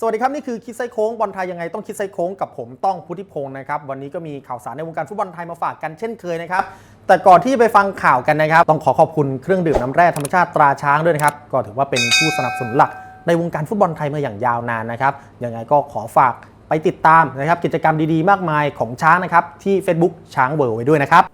สวัสดีครับ นี่คือคิดไซโค้งบอลไทยยังไงต้องคิดไซโค้งกับผมต้องพุทธิพงศ์นะครับ วันนี้ก็มีข่าวสารในวงการฟุตบอลไทยมาฝากกันเช่นเคยนะครับ แต่ก่อนที่ไปฟังข่าวกันนะครับ ต้องขอขอบคุณเครื่องดื่มน้ำแร่ธรรมชาติตราช้างด้วยนะครับ ก็ถือว่าเป็นผู้สนับสนุนหลักในวงการฟุตบอลไทยมาอย่างยาวนานนะครับยังไงก็ขอฝากไปติดตามนะครับกิจกรรมดีๆ มากมายของช้างนะครับที่ Facebook ช้างเวิร์ไว้ด้วยนะครับ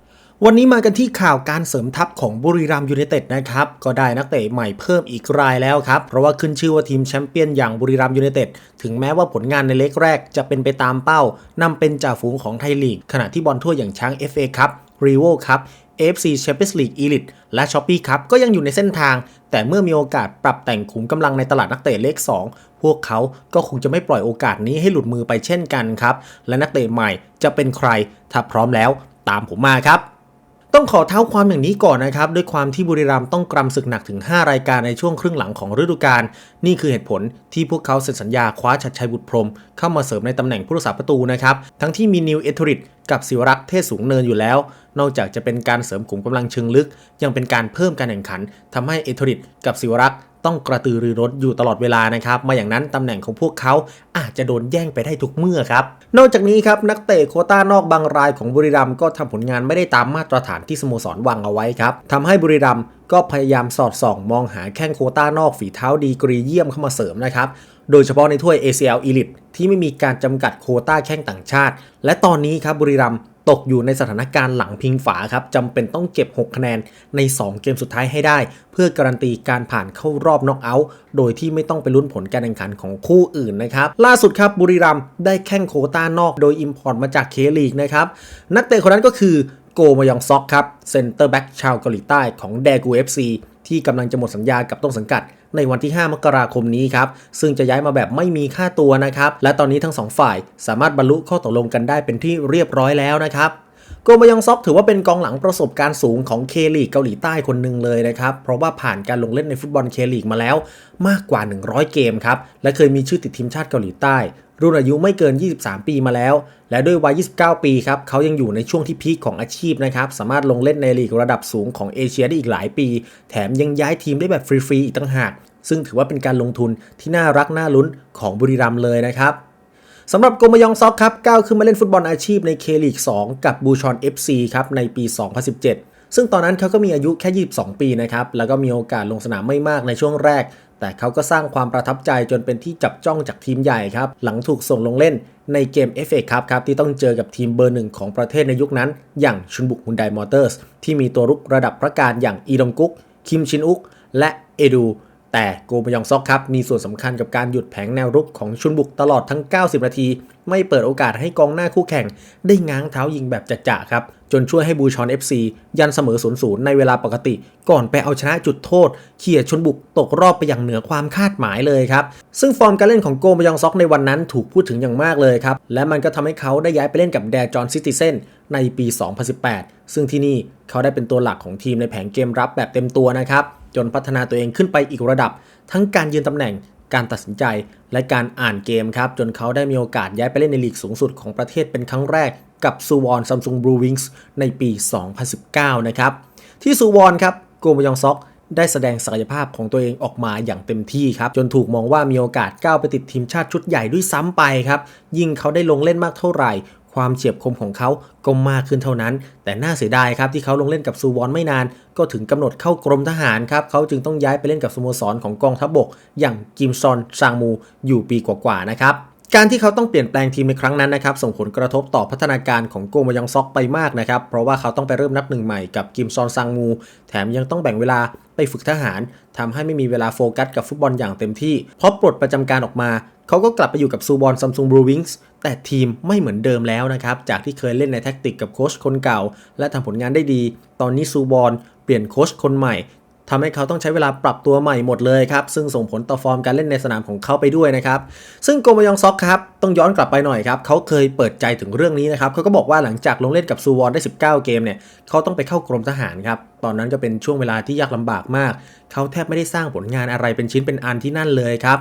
วันนี้มากันที่ข่าวการเสริมทัพของบุรีรัมยูไนเต็ดนะครับ ก็ได้นักเตะใหม่เพิ่มอีกรายแล้วครับ เพราะว่าขึ้นชื่อว่าทีมแชมเปี้ยนอย่างบุรีรัมยูไนเต็ดถึงแม้ว่าผลงานในเล็กแรกจะเป็นไปตามเป้านำเป็นจ่าฝูงของไทยลีก ขณะที่บอลทั่วอย่างช้าง FA ครับรีโวครับ AFC Champions League Elite และ Shopee ครับก็ยังอยู่ในเส้นทาง แต่เมื่อมีโอกาสปรับแต่งขุมกำลังในตลาดนักเตะเลข 2 พวกเขาก็คงจะไม่ปล่อยโอกาสนี้ให้หลุดมือไปเช่นกันครับ และนักเตะใหม่จะเป็นใคร ถ้าพร้อมแล้ว ตามผมมาครับ ต้องขอเท้าความอย่างนี้ก่อนนะครับ ด้วยความที่บุรีรัมย์ต้องกรำศึกหนักถึง 5 รายการในช่วงครึ่งหลังของฤดูกาลนี่คือเหตุผลที่พวกเขาเซ็นสัญญาคว้าชัดชัยบุตรพรม เข้ามาเสริมในตำแหน่งผู้รักษาประตูนะครับ ทั้งที่มีนิวเอทริดกับศิวรักษ์เทศสูงเนินอยู่แล้ว นอกจากจะเป็นการเสริมขุมกำลังเชิงลึก ยังเป็นการเพิ่มการแข่งขันทำให้เอทริดกับศิวรักษ์ ต้องกระตือรือร้นอยู่ตลอดเวลานะครับมาอย่างนั้นตำแหน่งของพวกเขาอาจจะโดนแย่งไปได้ทุกเมื่อครับ นอกจากนี้ครับนักเตะโคต้านอกบางรายของบุรีรัมย์ก็ทำผลงานไม่ได้ตามมาตรฐานที่สโมสรวางเอาไว้ครับทำให้บุรีรัมย์ก็พยายามสอดส่อง มองหาแข้งโคต้านอกฝีเท้าดีกรีเยี่ยมเข้ามาเสริมนะครับโดยเฉพาะในถ้วย ACL Elite ที่ไม่มีการจำกัดโคต้าแข้งต่างชาติ และตอนนี้ครับบุรีรัมย์ ตกอยู่ในสถานการณ์หลังพิงฝาครับจำเป็นต้องเก็บ 6 คะแนนใน 2 เกมสุดท้ายให้ได้ เพื่อการันตีการผ่านเข้ารอบน็อกเอาท์โดยที่ไม่ต้องไปลุ้นผลการแข่งขันของคู่อื่นนะครับ ล่าสุดครับบุรีรัมย์ได้แข้งโคต้านอกโดยอิมพอร์ตมาจากเคลีกนะครับ นักเตะคนนั้นก็คือโกมายองซอกครับเซนเตอร์แบ็กชาวเกาหลีใต้ของแดกู FC ที่กำลังจะหมดสัญญากับต้นสังกัด ในวันที่ 5 มกราคมนี้ครับ ซึ่งจะย้ายมาแบบไม่มีค่าตัวนะครับ และตอนนี้ทั้งสองฝ่ายสามารถบรรลุข้อตกลงกันได้เป็นที่เรียบร้อยแล้วนะครับโกมายองซอกถือว่าเป็นกองหลังประสบการณ์สูงของเคลีกเกาหลีใต้คนหนึ่งเลยนะครับ เพราะว่าผ่านการลงเล่นในฟุตบอลเคลีกมาแล้วมากกว่า 100 เกมครับ และเคยมีชื่อติดทีมชาติเกาหลีใต้ รุ่นอายุไม่เกิน 23 ปีมาแล้ว และด้วยวัย 29 ปีครับเขายังอยู่ในช่วงที่พีคของอาชีพนะครับ สามารถลงเล่นในลีกระดับสูงของเอเชียได้อีกหลายปี แถมยังย้ายทีมได้แบบฟรีๆอีกต่างหาก ซึ่งถือว่าเป็นการลงทุนที่น่ารักน่าลุ้นของบุรีรัมย์เลยนะครับสำหรับโกมยองซอกครับก้าวขึ้นมาเล่นฟุตบอลอาชีพในเคลีก2กับบูชอน FC ครับในปี 2017 ซึ่งตอนนั้นเขาก็มีอายุแค่ 22 ปีนะครับ แล้วก็มีโอกาสลงสนามไม่มากในช่วงแรก แต่เขาก็สร้างความประทับใจจนเป็นที่จับจ้องจากทีมใหญ่ครับ หลังถูกส่งลงเล่นในเกม FA ครับครับ ที่ต้องเจอกับทีมเบอร์หนึ่งของประเทศในยุคนั้น อย่างชุนบุกฮุนไดมอเตอร์สที่มีตัวรุกระดับพระการอย่างอีดงกุก คิมชินอุก และเอดู แต่โกมยองซอกครับมีส่วนสำคัญกับการหยุดแผงแนวรุกของชุนบุกตลอดทั้ง 90 นาที ไม่เปิดโอกาสให้กองหน้าคู่แข่ง ได้ง้างเท้ายิงแบบจะๆครับ จนช่วยให้บูชอน FC ยันเสมอ 0-0 ในเวลาปกติ ก่อนไปเอาชนะจุดโทษ เขี่ยชนบุกตกรอบไปอย่างเหนือความคาดหมายเลยครับ ซึ่งฟอร์มการเล่นของโกมยองซอกในวันนั้นถูกพูดถึงอย่างมากเลยครับและมันก็ทำให้เขาได้ย้ายไปเล่นกับแดจอนซิติเซน ในปี 2018 ซึ่งที่นี่เขาได้เป็นตัวหลักของทีมในแผงเกมรับแบบเต็มตัวนะครับ จนพัฒนาตัวเองขึ้นไปอีกระดับ ทั้งการยืนตำแหน่ง การตัดสินใจ และการอ่านเกมครับ จนเขาได้มีโอกาสย้ายไปเล่นในลีกสูงสุดของประเทศเป็นครั้งแรกกับซูวอนซัมซุงบลูวิงส์ในปี 2019 นะครับ ที่ซูวอนครับโกมยองซอกได้แสดงศักยภาพของตัวเองออกมาอย่างเต็มที่ครับ จนถูกมองว่ามีโอกาสก้าวไปติดทีมชาติชุดใหญ่ด้วยซ้ำไปครับ ยิ่งเขาได้ลงเล่นมากเท่าไหร่ ความเฉียบคมของเขาก็มากขึ้นเท่านั้น แต่น่าเสียดายครับที่เขาลงเล่นกับซูวอนไม่นาน ก็ถึงกำหนดเข้ากรมทหารครับเขาจึงต้องย้ายไปเล่นกับสโมสรของกองทัพบก อย่างกิมซอนซางมูอยู่ปีกว่าๆนะครับการที่เขาต้องเปลี่ยนแปลงทีมในครั้งนั้นนะครับส่งผลกระทบต่อพัฒนาการของโกมายองซอกไปมากนะครับเพราะว่าเขาต้องไปเริ่มนับหนึ่งใหม่กับกิมซอนซังมู แถมยังต้องแบ่งเวลาไปฝึกทหารทำให้ไม่มีเวลาโฟกัสกับฟุตบอลอย่างเต็มที่พราะปลดประจำการออกมา เขาก็กลับไปอยู่กับซูบอลซัมซุงบลูวิงส์แต่ทีมไม่เหมือนเดิมแล้วนะครับ จากที่เคยเล่นในแท็กติกกับโค้ชคนเก่า และทำผลงานได้ดี ตอนนี้ซูบอลเปลี่ยนโค้ชคนใหม่ทำให้เขาต้องใช้เวลาปรับตัวใหม่หมดเลยครับ ซึ่งส่งผลต่อฟอร์มการเล่นในสนามของเขาไปด้วยนะครับ ซึ่งโกมายองซอกครับ ต้องย้อนกลับไปหน่อยครับ เขาเคยเปิดใจถึงเรื่องนี้นะครับ เขาก็บอกว่าหลังจากลงเล่นกับซูวอนได้ 19 เกมเนี่ย เขาต้องไปเข้ากรมทหารครับ ตอนนั้นก็เป็นช่วงเวลาที่ยากลำบากมาก เขาแทบไม่ได้สร้างผลงานอะไรเป็นชิ้นเป็นอันที่นั่นเลยครับ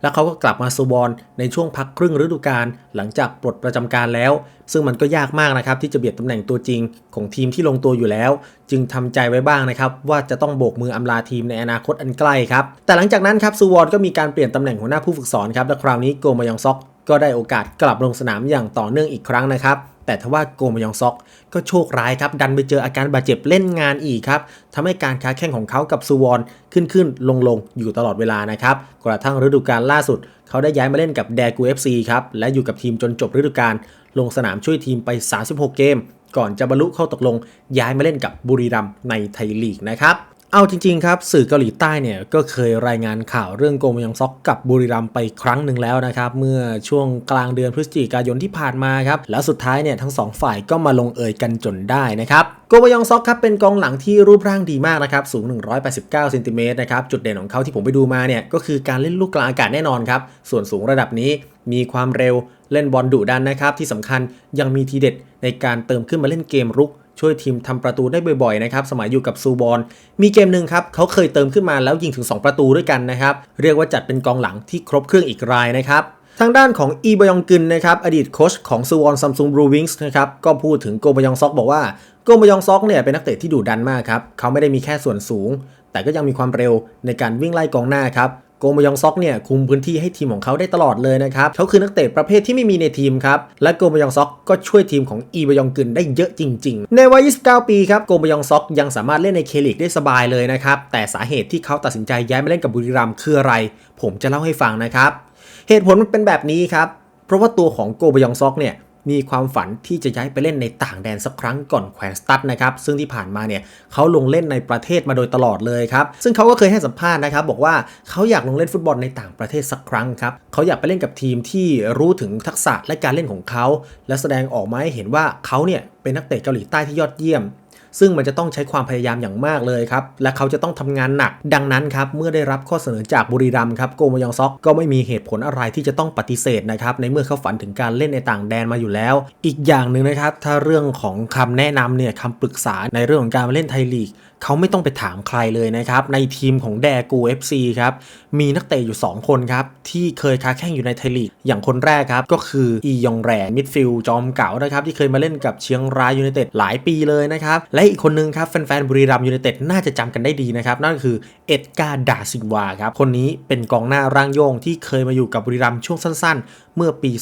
แล้วเขาก็กลับมาซูบอลในช่วงพักครึ่งฤดูกาลหลังจากปลดประจำการแล้ว ซึ่งมันก็ยากมากนะครับที่จะเบียดตำแหน่งตัวจริงของทีมที่ลงตัวอยู่แล้ว จึงทำใจไว้บ้างนะครับว่าจะต้องโบกมืออำลาทีมในอนาคตอันใกล้ครับแต่หลังจากนั้นครับซูวอนก็มีการเปลี่ยนตำแหน่งหัวหน้าผู้ฝึกสอนครับและคราวนี้โกมายองซอกก็ได้โอกาสกลับลงสนามอย่างต่อเนื่องอีกครั้งนะครับ แต่ทว่าโกมยองซอกก็โชคร้ายครับ ดันไปเจออาการบาดเจ็บเล่นงานอีกครับทำให้การค้าแข่งของเขากับซูวอนขึ้นขึ้นลงลงอยู่ตลอดเวลานะครับกระทั่งฤดูกาลล่าสุด เขาได้ย้ายมาเล่นกับแดกูเอฟซีครับ และอยู่กับทีมจนจบฤดูกาลลงสนามช่วยทีมไป 36 เกม ก่อนจะบรรลุเข้าตกลงย้ายมาเล่นกับบุรีรัมในไทยลีกนะครับ เอาจริงๆครับ สื่อเกาหลีใต้เนี่ยก็เคยรายงานข่าวเรื่องโกมยองซอกกับบุรีรัมไปครั้งหนึ่งแล้วนะครับ เมื่อช่วงกลางเดือนพฤศจิกายนที่ผ่านมาครับ แล้วสุดท้ายเนี่ยทั้งสองฝ่ายก็มาลงเอยกันจนได้นะครับโกมยองซอกครับเป็นกองหลังที่รูปร่างดีมากนะครับสูง 189เซนติเมตรนะครับจุดเด่นของเขาที่ผมไปดูมาเนี่ยก็คือการเล่นลูกกลางอากาศแน่นอนครับส่วนสูงระดับนี้มีความเร็วเล่นบอลดุดันนะครับที่สำคัญยังมีทีเด็ดในการเติมขึ้นมาเล่นเกมรุก ช่วยทีมทำประตูได้บ่อยๆนะครับ สมัยอยู่กับซูบอลมีเกมหนึ่งครับเขาเคยเติมขึ้นมาแล้วยิงถึง 2 ประตูด้วยกันนะครับ เรียกว่าจัดเป็นกองหลังที่ครบเครื่องอีกรายนะครับทางด้านของอีบยองกึนนะครับอดีตโค้ชของซูวอนซัมซุงบรูวิงส์นะครับก็พูดถึงโกบยองซอกบอกว่าโกบยองซอกเนี่ยเป็นนักเตะที่ดุดันมากครับเขาไม่ได้มีแค่ส่วนสูง แต่ก็ยังมีความเร็วในการวิ่งไล่กองหน้าครับ โกมยองซอกเนี่ยคุมพื้นที่ให้ทีมของเขาได้ตลอดเลยนะครับเขาคือนักเตะประเภทที่ไม่มีในทีมครับ และโกมยองซอกก็ช่วยทีมของอีบยองกึนได้เยอะจริง ๆ ในวัย 29 ปีครับโกมยองซอกยังสามารถเล่นในเคลิกได้สบายเลยนะครับ แต่สาเหตุที่เขาตัดสินใจย้ายมาเล่นกับบุรีรัมย์คืออะไร ผมจะเล่าให้ฟังนะครับ เหตุผลมันเป็นแบบนี้ครับ เพราะว่าตัวของโกบยองซอกเนี่ย มีความฝันที่จะย้ายไปเล่นในต่างแดนสักครั้งก่อนแขวนสตัดนะครับซึ่งที่ผ่านมาเนี่ยเขาลงเล่นในประเทศมาโดยตลอดเลยครับซึ่งเขาก็เคยให้สัมภาษณ์นะครับบอกว่าเขาอยากลงเล่นฟุตบอลในต่างประเทศสักครั้งครับเขาอยากไปเล่นกับทีมที่รู้ถึงทักษะและการเล่นของเขา และแสดงออกมาให้เห็นว่าเขาเนี่ยเป็นนักเตะเกาหลีใต้ที่ยอดเยี่ยม ซึ่งมันจะต้องใช้ความพยายามอย่างมากเลยครับ และเขาจะต้องทำงานหนัก ดังนั้นครับ เมื่อได้รับข้อเสนอจากบุรีรัมย์ครับโกมยองซอกก็ไม่มีเหตุผลอะไรที่จะต้องปฏิเสธนะครับในเมื่อเขาฝันถึงการเล่นในต่างแดนมาอยู่แล้ว อีกอย่างหนึ่งนะครับถ้าเรื่องของคำแนะนำเนี่ยคำปรึกษาในเรื่องของการมาเล่นไทยลีก เขาไม่ต้องไปถามใครเลยนะครับ ในทีมของแดกู FC ครับ มีนักเตะอยู่ 2 คนครับ ที่เคยค้าแข่งอยู่ในไทยลีก อย่างคนแรกครับ ก็คืออียองแรมิดฟิลจอมเก่านะครับ ที่เคยมาเล่นกับเชียงรายยูไนเต็ดหลายปีเลยนะครับ และอีกคนนึงครับ แฟนๆบุรีรัมยูไนเต็ดน่าจะจำกันได้ดีนะครับ นั่นก็คือเอ็ดการ์ดาซินวาครับคนนี้เป็นกองหน้าร่างโยงที่เคยมาอยู่กับบุรีรัมช่วงสั้น ๆ เมื่อปี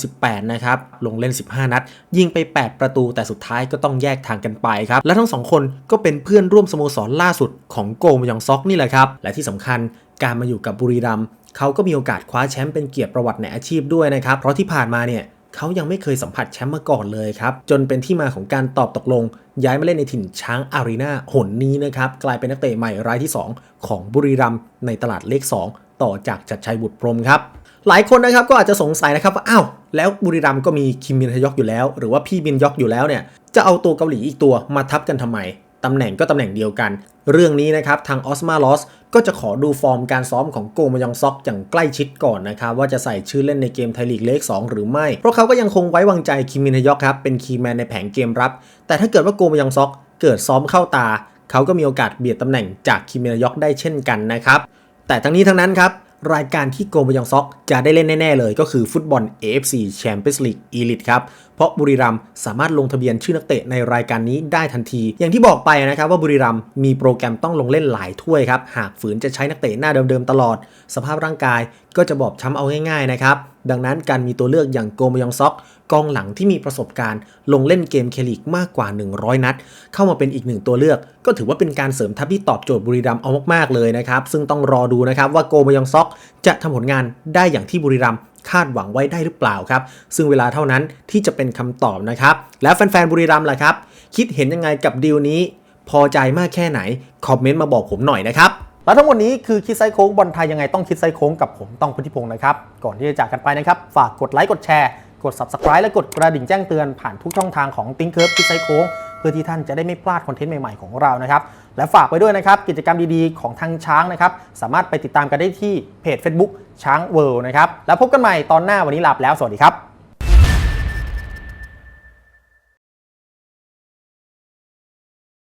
2018 นะครับลงเล่น 15 นัด ยิงไป 8 ประตูแต่สุดท้ายก็ต้องแยกทางกันไปครับและทั้งสองคนก็เป็นเพื่อนร่วมสโมสรล่าสุดของโกมยองซอกนี่แหละครับ และที่สำคัญการมาอยู่กับบุรีรัมเขาก็มีโอกาสคว้าแชมป์เป็นเกียรติประวัติในอาชีพด้วยนะครับ เพราะที่ผ่านมาเนี่ยเขายังไม่เคยสัมผัสแชมป์มาก่อนเลยครับ จนเป็นที่มาของการตอบตกลง ย้ายมาเล่นในถิ่นช้างอารีนาหนนี้นะครับ กลายเป็นนักเตะใหม่รายที่ 2 ของบุรีรัมในตลาดเลข 2 ต่อจากจัดชัยบุตรพรมครับ หลายคนนะครับก็อาจจะสงสัยนะครับว่าอ้าวแล้วบุรีรัมก็มีคิมมินฮยอกอยู่แล้ว หรือว่าพี่มินยอกอยู่แล้วเนี่ยจะเอาตัวเกาหลีอีกตัวมาทับกันทำไม ตำแหน่งก็ตำแหน่งเดียวกัน เรื่องนี้นะครับทางออสมาลอสก็จะขอดูฟอร์มการซ้อมของโกมยองซอกอย่างใกล้ชิดก่อนนะครับว่าจะใส่ชื่อเล่นในเกมไทยลีกเลข2หรือไม่ เพราะเขาก็ยังคงไว้วางใจคิมินฮยอกครับเป็นคีย์แมนในแผงเกมรับ แต่ถ้าเกิดว่าโกมยองซอกเกิดซ้อมเข้าตา เขาก็มีโอกาสเบียดตำแหน่งจากคิมมินฮยอกได้เช่นกันนะครับแต่ทั้งนี้ทั้งนั้นครับ รายการที่โกมยองซอกจะได้เล่นแน่ ๆ เลยก็คือฟุตบอล AFC Champions League Elite ครับ เพราะบุรีรัมสามารถลงทะเบียนชื่อนักเตะในรายการนี้ได้ทันที อย่างที่บอกไปนะครับว่าบุรีรัมมีโปรแกรมต้องลงเล่นหลายถ้วยครับ หากฝืนจะใช้นักเตะหน้าเดิม ๆ ตลอด สภาพร่างกายก็จะบอบช้ำเอาง่าย ๆ นะครับดังนั้นการมีตัวเลือกอย่างโกมยองซอกกองหลังที่มีประสบการณ์ ลงเล่นเกมเคลิกมากกว่า 100 นัด เข้ามาเป็นอีกหนึ่งตัวเลือก ก็ถือว่าเป็นการเสริมทัพที่ตอบโจทย์บุรีรัมย์เอามากๆเลยนะครับ ซึ่งต้องรอดูนะครับว่าโกมยองซอกจะทำผลงานได้อย่างที่บุรีรัมย์คาดหวังไว้ได้หรือเปล่าครับ ซึ่งเวลาเท่านั้นที่จะเป็นคำตอบนะครับ แล้วแฟนๆบุรีรัมย์ล่ะครับ คิดเห็นยังไงกับดีลนี้ พอใจมากแค่ไหนคอมเมนต์มาบอกผมหน่อยนะครับ แล้วทั้งหมดนี้คือคิดไซโค้งบอลไทยยังไงต้องคิดไซโค้งกับผมต้องพุทธิพงศ์นะครับ ก่อนที่จะจากกันไปนะครับ ฝากกดไลค์กดแชร์ กด subscribe และกดกระดิ่งแจ้งเตือนผ่านทุกช่องทางของติ้งเคิร์ฟคิดไซโค้งเพื่อที่ท่านจะได้ไม่พลาดคอนเทนต์ใหม่ๆของเรานะครับ และฝากไว้ด้วยนะครับ กิจกรรมดีๆของทางช้างนะครับ สามารถไปติดตามกันได้ที่เพจ Facebook ช้างเวิลด์นะครับแล้วพบกันใหม่ตอนหน้าวันนี้ลาไปแล้วสวัสดีครับ